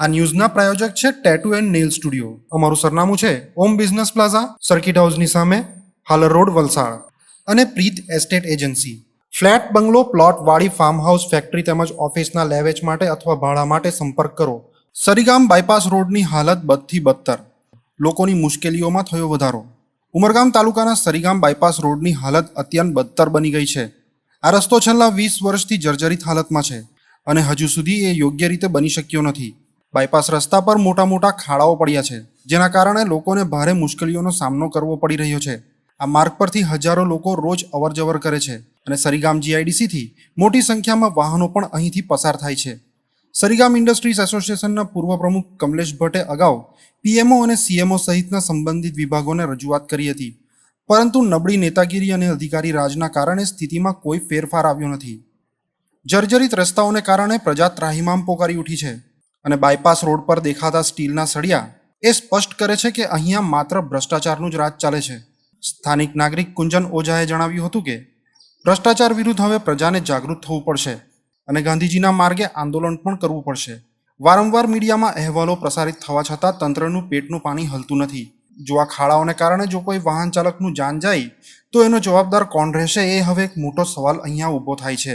આ ન્યૂઝના પ્રાયોજક છે tattoo and nail studio અમારું સરનામું છે ઓમ બિઝનેસ પ્લાઝા સર્કિટ હાઉસની સામે, હાલર રોડ, વલસાડ. અને Preet estate agency flat, bungalow, plot, વાડી ફાર્મ હાઉસ ફેક્ટરી તેમજ ઓફિસના લેવેચ માટે અથવા ભાડા માટે સંપર્ક કરો. સરીગામ બાયપાસ રોડની હાલત બદથી બદતર. લોકોની મુશ્કેલીઓમાં થયો વધારો. ઉમરગામ તાલુકાના સરીગામ બાયપાસ રોડની હાલત અત્યંત બદતર બની ગઈ છે. આ રસ્તો છેલ્લા વીસ વર્ષથી જર્જરિત હાલતમાં છે. અને હજુ સુધી એ યોગ્ય રીતે બની શક્યો નથી. બાયપાસ રસ્તા પર મોટા મોટા ખાડાઓ પડ્યા છે, જેના કારણે લોકોને ભારે મુશ્કેલીઓનો સામનો કરવો પડી રહ્યો છે. આ માર્ગ પરથી હજારો લોકો રોજ અવરજવર કરે છે અને સરીગામ જીઆઈડીસીથી મોટી સંખ્યામાં વાહનો પણ અહીંથી પસાર થાય છે. સરીગામ ઇન્ડસ્ટ્રીઝ એસોસિએશનના પૂર્વ પ્રમુખ કમલેશ ભટ્ટે અગાઉ પીએમઓ અને સીએમઓ સહિતના સંબંધિત વિભાગોને રજૂઆત કરી હતી. પરંતુ નબળી નેતાગીરી અને અધિકારી રાજના કારણે સ્થિતિમાં કોઈ ફેરફાર આવ્યો નથી. જર્જરિત રસ્તાઓને કારણે પ્રજા ત્રાહિમામ પોકારી ઉઠી છે. અને બાયપાસ રોડ પર દેખાતા સ્ટીલના સળિયા એ સ્પષ્ટ કરે છે કે અહીંયા માત્ર ભ્રષ્ટાચારનું જ રાજ ચાલે છે. સ્થાનિક નાગરિક કુંજન ઓઝાએ જણાવ્યું હતું કે, ભ્રષ્ટાચાર વિરુદ્ધ હવે પ્રજાને જાગૃત થવું પડશે અને ગાંધીજીના માર્ગે આંદોલન પણ કરવું પડશે. વારંવાર મીડિયામાં અહેવાલો પ્રસારિત થવા છતાં તંત્રનું પેટનું પાણી હલતું નથી. જો આ ખાડાઓને કારણે જો કોઈ વાહન ચાલકનું જાન જાય, તો એનો જવાબદાર કોણ રહેશે એ હવે એક મોટો સવાલ અહીંયા ઊભો થાય છે.